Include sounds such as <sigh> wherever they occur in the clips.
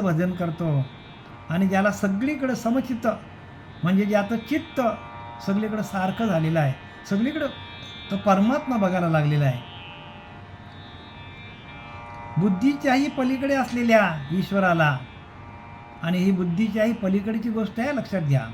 भजन करतो. आणि ज्याला सगळीकडं समचित्त म्हणजे ज्याचं चित्त सगळीकडं सारखं झालेलं आहे. सगळीकडं तो परमात्मा बघायला लागलेला आहे. बुद्धीच्याही पलीकडे असलेल्या ईश्वराला आणि ही बुद्धीच्याही पलीकडची गोष्ट आहे लक्षात घ्या.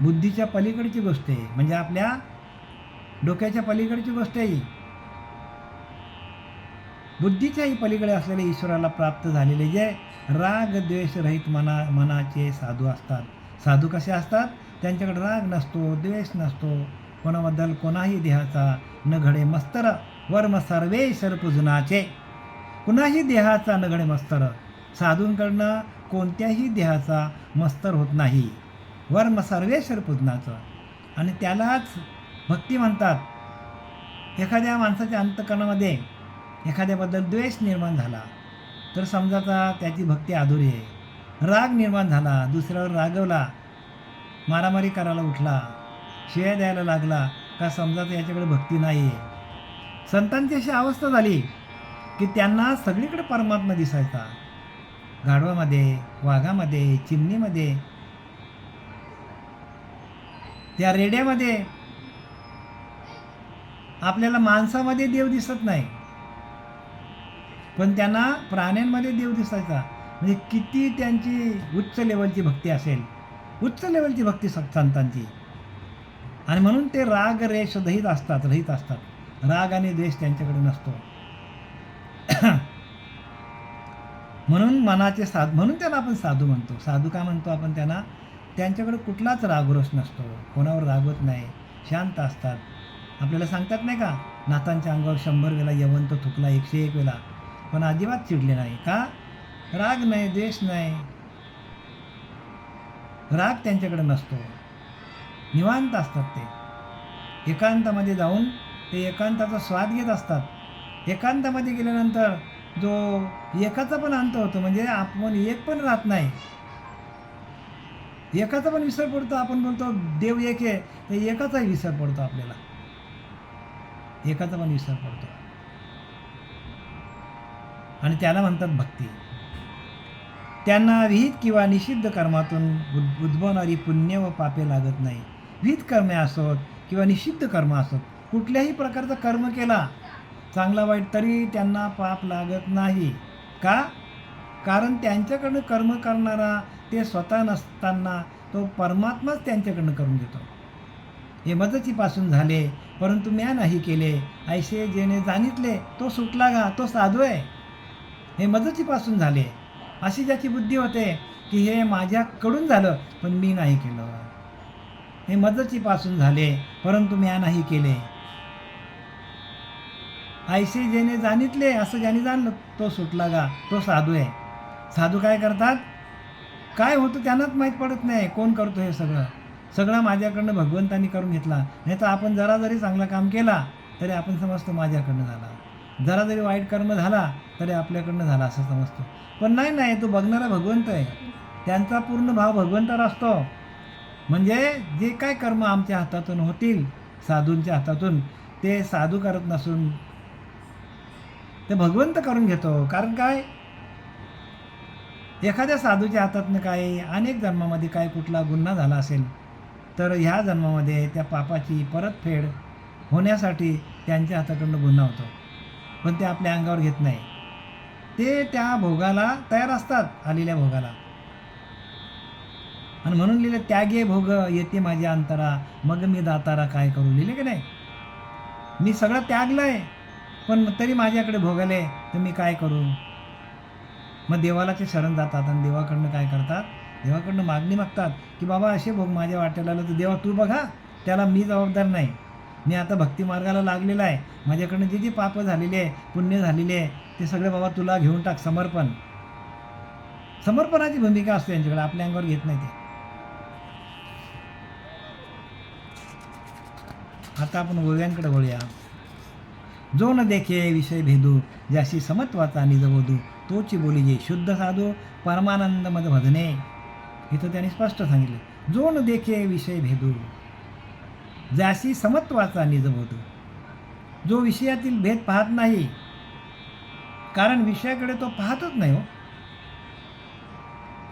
बुद्धीच्या पलीकडची गोष्ट आहे म्हणजे आपल्या डोक्याच्या पलीकडची गोष्ट आहे बुद्धीच्याही पलीकडे असलेले ईश्वराला प्राप्त झालेले जे राग द्वेष रहित मना मनाचे साधू असतात. साधू कसे असतात? त्यांच्याकडे राग नसतो द्वेष नसतो. कोणाबद्दल कोणाही देहाचा न घडे मस्तर वर्म सर्वे सर्पजुनाचे. कुणाही देहाचा न घडे मस्तर साधूंकडनं कोणत्याही देहाचा मस्तर होत नाही. वर्म सर्वेश्वर पूजनाचं आणि त्यालाच भक्ती म्हणतात. एखाद्या माणसाच्या अंतकरणामध्ये एखाद्याबद्दल द्वेष निर्माण झाला तर समजाचा त्याची भक्ती अधुरी आहे. राग निर्माण झाला दुसऱ्यावर रागवला मारामारी करायला उठला शिव्या द्यायला लागला का समजाचा याच्याकडे भक्ती नाही आहे संतांची अशी अवस्था झाली की त्यांना सगळीकडे परमात्मा दिसायचा. गाढवामध्ये वाघामध्ये चिमणीमध्ये त्या रेड्यामध्ये आपल्याला माणसामध्ये देव दिसत नाही. पण त्यांना प्राण्यांमध्ये देव दिसायचा. म्हणजे किती त्यांची उच्च लेवलची भक्ती असेल. उच्च लेवलची भक्ती संतांची. आणि म्हणून ते राग रेष रहित असतात रहित असतात. राग आणि द्वेष त्यांच्याकडे नसतो. <clears throat> म्हणून मनाचे साध म्हणून त्याला आपण साधू म्हणतो. साधू का म्हणतो आपण त्यांना? त्यांच्याकडे कुठलाच रागरोष नसतो. कोणावर रागवत नाही. शांत असतात. आपल्याला सांगतात नाही का? नातांच्या अंगावर शंभर वेळा यवंत थुकला एकशे एक वेळा. पण अजिबात चिडले नाही. का? राग नाही द्वेष नाही. राग त्यांच्याकडे नसतो. निवांत असतात ते. एकांतामध्ये जाऊन ते एकांताचा स्वाद घेत असतात. एकांतामध्ये गेल्यानंतर जो एकाचा पण अंत होतो म्हणजे आपण एक पण राहत नाही. एकाचा पण विसर पडतो आपण बोलतो देव एक आहे. तर एकाचाही विसर पडतो आपल्याला. एकाचा पण विसर पडतो. आणि त्याला म्हणतात भक्ती. त्यांना विहित किंवा निषिद्ध कर्मातून उद उद्भवणारी पुण्य व पापे लागत नाही. विहित कर्मे असोत किंवा निषिद्ध कर्म असोत कुठल्याही प्रकारचा कर्म केला चांगला वाईट तरी त्यांना पाप लागत नाही. का? कारण त्यांच्याकडनं कर्म करणारा ते स्वतः नसताना तो परमात्माच त्यांच्याकडनं करून घेतो. हे मदतीपासून झाले परंतु म्या नाही केले. ऐसे जेणे जाणितले तो सुटला गा तो साधू आहे. हे मदतीपासून झाले. अशी ज्याची बुद्धी होते की हे माझ्याकडून झालं पण मी नाही केलं. हे मदतीपासून झाले परंतु म्या नाही केले. आयसे जेने जाणितले असं ज्याने जाणलं तो सुटला गा तो साधू आहे. साधू काय करतात? काय होतं त्यांनाच माहीत पडत नाही कोण करतो हे सगळं? सगळं माझ्याकडनं भगवंतांनी करून घेतला. नाही तर आपण जरा जरी चांगलं काम केला तरी आपण समजतो माझ्याकडनं झाला. जरा जरी वाईट कर्म झाला तरी आपल्याकडनं झाला असं समजतो. पण नाही नाही तो बघणारा भगवंत आहे. त्यांचा पूर्ण भाव भगवंतावर असतो. म्हणजे जे काय कर्म आमच्या हातातून होतील साधूंच्या हातातून ते साधू करत नसून ते भगवंत करून घेतो. कारण काय? एखाद्या साधूच्या हातातनं काय अनेक जन्मामध्ये काय कुठला गुन्हा झाला असेल तर ह्या जन्मामध्ये त्या पापाची परतफेड होण्यासाठी त्यांच्या हाताकडनं गुन्हा होतो. पण ते आपल्या अंगावर घेत नाही. ते त्या भोगाला तयार असतात आलेल्या भोगाला. आणि म्हणून लिहिलं त्यागे भोग येते माझ्या अंतरा मग मी दातारा काय करू? लिहिले की नाही? मी सगळं त्यागलंय पण तरी माझ्याकडे भोगले तर मी काय करू? मग देवाला ते शरण जातात आणि देवाकडनं काय करतात? देवाकडनं मागणी मागतात की बाबा असे भोग माझ्या वाटेला आलं तर देवा तू बघा त्याला मी जबाबदार नाही. मी आता भक्ती मार्गाला लागलेला आहे. माझ्याकडनं जे जे पाप झालेले आहे पुण्य झालेले आहे ते सगळे बाबा तुला घेऊन टाक समर्पण. समर्पणाची भूमिका असते यांच्याकडे आपल्या अंगावर घेत नाही ते. आता आपण गोव्यांकडे वळूया. जो न देखे विषय भेदू ज्याशी समत्वाचा निज बोधू तोची बोली जे शुद्ध साधू परमानंद मद भजने. इथं त्यांनी स्पष्ट सांगितलं. जो न देखे विषय भेदू ज्याशी समत्वाचा निजम होतो. जो विषयातील भेद पाहत नाही कारण विषयाकडे तो पाहतच नाही हो.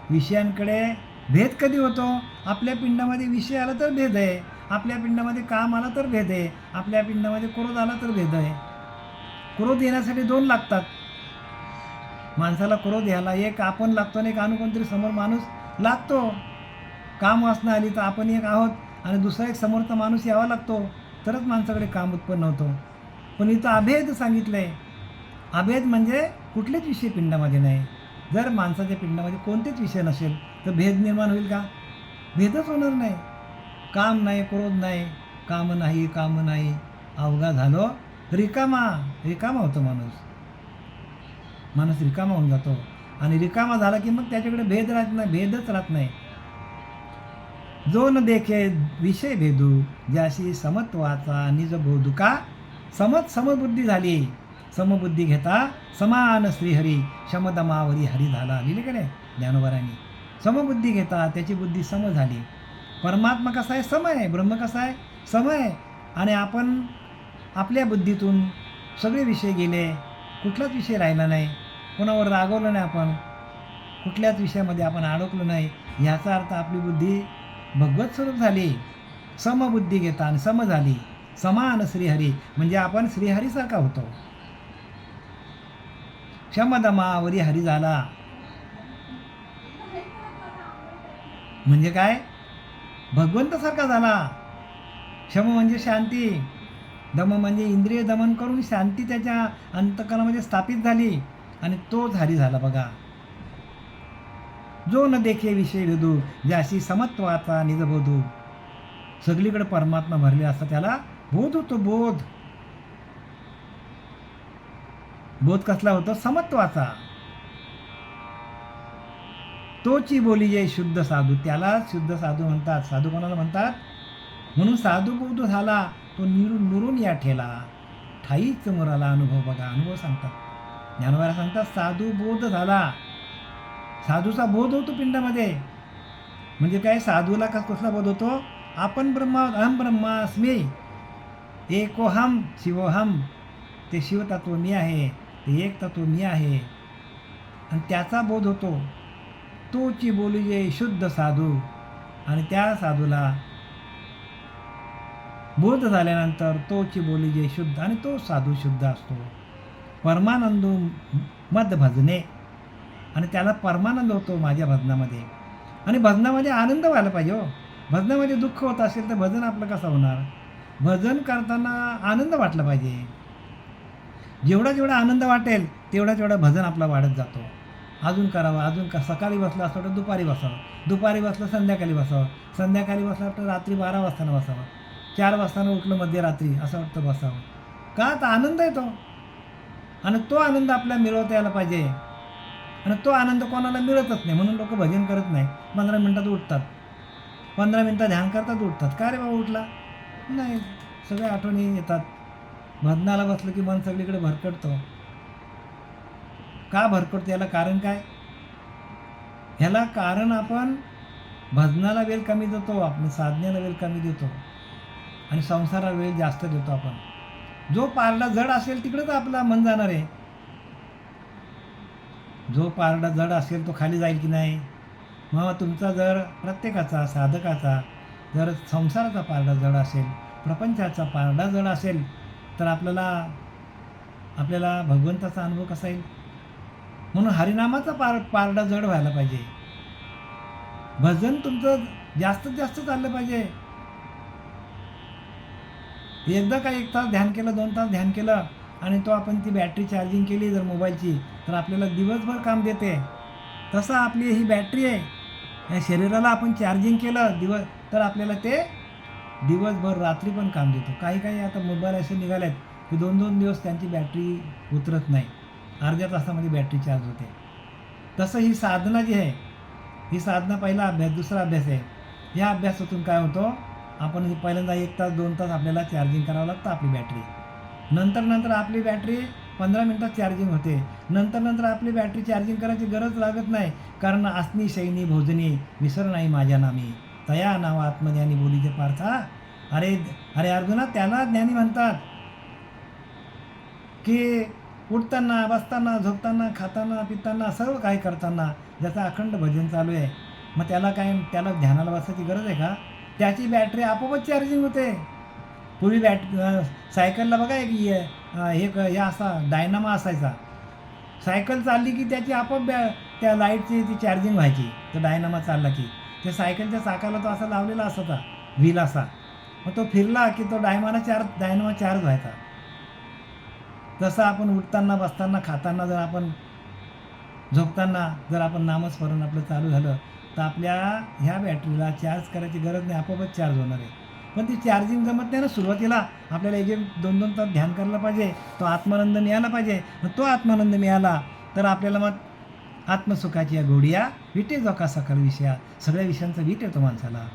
विषयांकडे भेद कधी होतो? आपल्या पिंडामध्ये विषय आला तर भेद आहे. आपल्या पिंडामध्ये काम आला तर भेद आहे. आपल्या पिंडामध्ये क्रोध आला तर भेद आहे. क्रोध येण्यासाठी दोन लागतात. माणसाला क्रोध यायला एक आपण लागतो आणि एक अनु कोणतरी समोर माणूस लागतो. काम वासना आली तर आपण एक आहोत. आणि दुसरा एक समोरचा माणूस यावा लागतो. तरच माणसाकडे काम उत्पन्न होतं. पण इथं अभेद सांगितलं आहे अभेद म्हणजे कुठलेच विषय पिंडामध्ये नाही. जर माणसाच्या पिंडामध्ये कोणतेच विषय नसेल तर भेद निर्माण होईल का? भेदच होणार नाही. काम नाही क्रोध नाही काम नाही काम नाही. अवघा झालो रिकामा रिकामा होतो माणूस. माणूस रिकामा होऊन जातो. आणि रिकामा झाला की मग त्याच्याकडे भेद राहत नाही भेदच राहत नाही. जो न देखे विषय भेदू ज्याशी समत्वाचा निज बोधुका समत समबुद्धी झाली. समबुद्धी घेता समान श्रीहरी शमदमावरी हरी झाला. लिहिले का नाही? ज्ञानोबरांनी समबुद्धी घेता त्याची बुद्धी सम झाली. परमात्मा कसा आहे? सम आहे. ब्रह्म कसा आहे? सम आहे. आणि आपण आपल्या बुद्धीतून सगळे विषय गेले. कुठलाच विषय राहिला नाही. कोणावर रागवलं नाही आपण. कुठल्याच विषयामध्ये आपण अडकलो नाही. ह्याचा अर्थ आपली बुद्धी भगवत स्वरूप झाली समबुद्धी घेता आणि सम झाली समान श्रीहरी म्हणजे आपण श्रीहरीसारखा होतो. क्षमदमावरी हरी झाला. म्हणजे काय? भगवंतासारखा झाला. क्षम म्हणजे शांती दम म्हणजे इंद्रिय दमन करून शांती त्याच्या अंतकरणामध्ये स्थापित झाली आणि तोच हरी झाला बघा. जो न देखे विषय विधू ज्याशी समत्वाचा निजबोधू सगळीकडे परमात्मा भरले असता त्याला बोध होतो बोध. बोध कसला होतो? समत्वाचा. तोची बोली जे शुद्ध साधू त्याला शुद्ध साधू म्हणतात. साधू कोणाला म्हणतात? म्हणून साधू बोध झाला तो निरून नुरून या ठेला. ठाईच मोराला अनुभव बघा अनुभव सांगतात. ज्ञानवारा सांगतात साधू बोध झाला. साधूचा बोध होतो पिंडामध्ये. म्हणजे काय साधूला का कसला बोध होतो? आपण ब्रह्मा अहम ब्रह्मास्मी. एकोहम शिवोहम ते शिवतत्व मी आहे ते एक तत्व मी आहे. आणि त्याचा बोध होतो. तोची बोली जे शुद्ध साधू. आणि त्या साधूला बोध झाल्यानंतर तोची बोली जे शुद्ध आणि तो साधू शुद्ध असतो. परमानंदू मद भजने. आणि त्याला परमानंद होतो माझ्या भजनामध्ये. आणि भजनामध्ये आनंद व्हायला पाहिजे हो. भजनामध्ये दुःख होत असेल तर भजन आपलं कसं होणार? भजन करताना आनंद वाटला पाहिजे. जेवढा जेवढा आनंद वाटेल तेवढा तेवढा भजन आपला वाढत जातो. अजून करावं अजून का सकाळी बसलं असं वाटतं दुपारी बसावं. दुपारी बसलं संध्याकाळी बसावं. संध्याकाळी बसलं वाटतं रात्री बारा वाजताना बसावं. चार वाजताना उठलं मध्यरात्री असं वाटतं बसावं. का? तर आनंद येतो. आणि तो आनंद आपल्याला मिळवता यायला पाहिजे. आणि तो आनंद कोणाला मिळतच नाही म्हणून लोक भजन करत नाही. पंधरा मिनटात उठतात. पंधरा मिनटं ध्यान करतात उठतात. का रे बाबा उठला? नाही सगळ्या आठवणी येतात. भजनाला बसलं की मन सगळीकडे भरकटतं. का भरकटतं? याला कारण काय? ह्याला कारण आपण भजनाला वेळ कमी देतो आपण साधनेला वेळ कमी देतो. आणि संसाराला वेळ जास्त देतो आपण. जो पारडा जड असेल तिकडंच आपला मन जाणार आहे. जो पारडा जड असेल तो खाली जाईल की नाही? मग तुमचा जर प्रत्येकाचा साधकाचा जर संसाराचा पारडा जड असेल प्रपंचाचा पारडा जड असेल तर आपल्याला आपल्याला भगवंताचा अनुभव कसा येईल? म्हणून हरिनामाचा पार पारडा जड व्हायला पाहिजे. भजन तुमचं जास्तीत जास्त चाललं पाहिजे. एकदा का एक तास ध्यान केलं दोन तास ध्यान केलं आणि तो आपण ती बॅटरी चार्जिंग केली जर मोबाईलची तर आपल्याला दिवसभर काम देते. तसं आपली ही बॅटरी आहे. या शरीराला आपण चार्जिंग केलं दिवस तर आपल्याला ते दिवसभर रात्री पण काम देतो. काही काही आता मोबाईल असे निघाले आहेत की दोन दोन दिवस त्यांची बॅटरी उतरत नाही. अर्ध्या तासामध्ये बॅटरी चार्ज होते. तसं ही साधना जी आहे ही साधना पहिला अभ्यास दुसरा अभ्यास आहे. या अभ्यासातून काय होतो आपण पहिल्यांदा एक तास दोन तास आपल्याला चार्जिंग करावं लागतं आपली बॅटरी नंतर नंतर आपली बॅटरी पंधरा मिनटात चार्जिंग होते. नंतर नंतर आपली बॅटरी चार्जिंग करायची गरज लागत नाही. कारण आसनी शैनी भोजनी विसर नाही माझ्या नामी. तया नाव आत्मज्ञानी बोलीचे पार्था अरे अरे अर्जुना त्याला ज्ञानी म्हणतात. की उठताना बसताना झोपताना खाताना पिताना सर्व काही करताना ज्याचं अखंड भजन चालू आहे. मग त्याला काय त्याला ध्यानाला बसायची गरज आहे का? त्याची बॅटरी आपोआपच चार्जिंग होते. पूर्वी बॅट सायकलला बघा एक हे हे असा डायनामा असायचा. सायकल चालली की त्याची आपोआप बॅ त्या लाईटची ती चार्जिंग व्हायची तो डायनामा चालला की. त्या सायकलच्या चाकाला तो असा लावलेला असायचा व्हील असा. मग तो फिरला की तो डायमाना चार्ज डायनामा चार्ज व्हायचा. तसं आपण उठताना बसताना खाताना जर आपण झोपताना जर आपण नामस्मरण आपलं चालू झालं तर आपल्या ह्या बॅटरीला चार्ज करायची गरज नाही आपोआपच चार्ज होणार आहे. पण ती चार्जिंग जमत नाही ना. सुरुवातीला आपल्याला एक एक दोन दोन तास ध्यान करायला पाहिजे. तो आत्मानंद मिळाला पाहिजे. मग तो आत्मानंद मिळाला तर आपल्याला मग आत्मसुखाची या गोडिया विटे जो का सकल विषया. सगळ्या विषयांचा विट येतो माणसाला.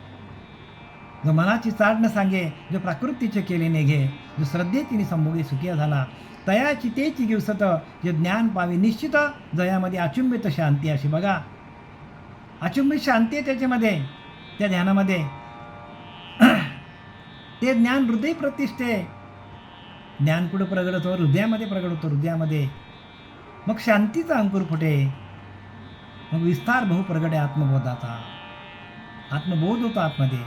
जो मनाची चाड न सांगे जो प्राकृतीचे केले नेघे जो श्रद्धे तिने संभोगी सुखिया झाला तयाची तेची दिवसत जे ज्ञान पावे निश्चित जयामध्ये अचुंबित शांती अशी बघा. अचुंबित शांती आहे त्याच्यामध्ये त्या ध्यानामध्ये. ते ज्ञान हृदय प्रतिष्ठे. ज्ञान कुठं प्रगट होतं? हृदयामध्ये प्रगट होतं हृदयामध्ये. मग शांतीचा अंकुर फुटे. मग विस्तार बहु प्रगट आहे आत्मबोधाचा. आत्मबोध होतो आतमध्ये.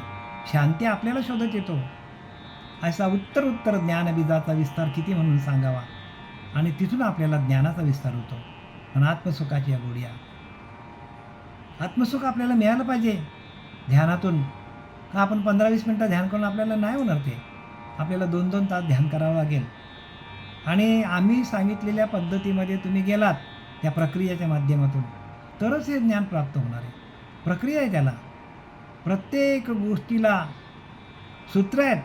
शांती आपल्याला शोधत येतो. असा उत्तर उत्तर ज्ञानबीजाचा विस्तार किती म्हणून सांगावा? आणि तिथून आपल्याला ज्ञानाचा विस्तार होतो. पण आत्मसुखाची या गोडिया आत्मसुख आपल्याला मिळालं पाहिजे. ध्यानातून का आपण पंधरा वीस मिनटं ध्यान करून आपल्याला नाही होणार ते? आपल्याला दोन दोन तास ध्यान करावं लागेल. आणि आम्ही सांगितलेल्या पद्धतीमध्ये तुम्ही गेलात त्या प्रक्रियेच्या माध्यमातून तरच हे ज्ञान प्राप्त होणार आहे. प्रक्रिया आहे त्याला. प्रत्येक गोष्टीला सूत्र आहेत.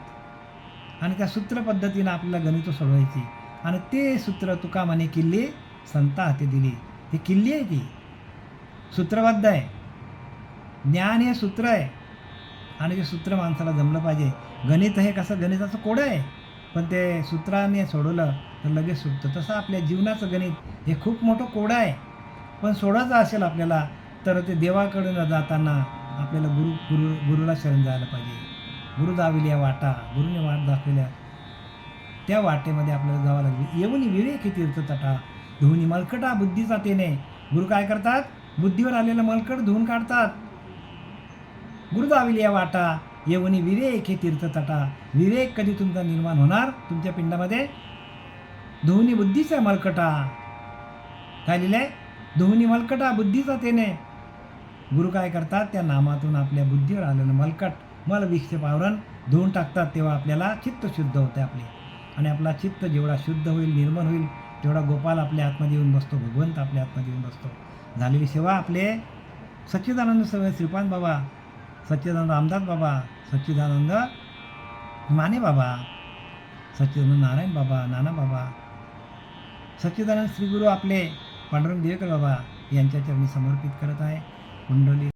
आणि त्या सूत्र पद्धतीनं आपल्याला गणितं सोडवायची. आणि ते सूत्र तुका म्हणे संता हाती दिली. ही किल्ली आहे ती. सूत्रबद्ध आहे. ज्ञान हे सूत्र आहे. आणि ते सूत्र माणसाला जमलं पाहिजे. गणित हे कसं गणिताचं कोडं आहे. पण ते सूत्राने सोडवलं तर लगेच सुटतं. तसं आपल्या जीवनाचं गणित हे खूप मोठं कोडं आहे. पण सोडायचं असेल आपल्याला तर ते देवाकडून जाताना आपल्याला गुरु गुरु गुरुला शरण जायला पाहिजे. गुरु दाविल्या वाटा गुरुने वाट दाखवल्या. त्या वाटेमध्ये आपल्याला जावं लागेल. येऊन विवेक तीर्थ तटा धुवून मलकटा बुद्धीचा तेने. गुरु काय करतात? बुद्धीवर आलेलं मलकट धुवून काढतात. गुरु दाविल्या वाटा येवनी विवेक हे तीर्थ तटा विवेक कधी तुमचा निर्माण होणार? तुमच्या पिंडामध्ये धोनी बुद्धीचा मलकटा. काय लिहिलंय? धोनी मलकटा बुद्धीचा तेने. गुरु काय करतात? त्या नामातून आपल्या बुद्धीवर आलेलं मलकट मल विक्षेप आवरण धुवून टाकतात. तेव्हा आपल्याला चित्त शुद्ध होते आपले. आणि आपला चित्त जेवढा शुद्ध होईल निर्मळ होईल तेवढा गोपाल आपल्या आतमध्ये येऊन बसतो. भगवंत आपल्या आतमध्ये येऊन बसतो. झालेली सेवा आपले सच्चिदानंद सवय श्रीपान बाबा सच्चिदानंद रामदास बाबा सच्चिदानंद माने बाबा सच्चिदानंद नारायण बाबा नाना बाबा सच्चिदानंद श्रीगुरू आपले पांडुरंग देवेकर बाबा यांच्या चरणी समर्पित करत आहे. कुंडली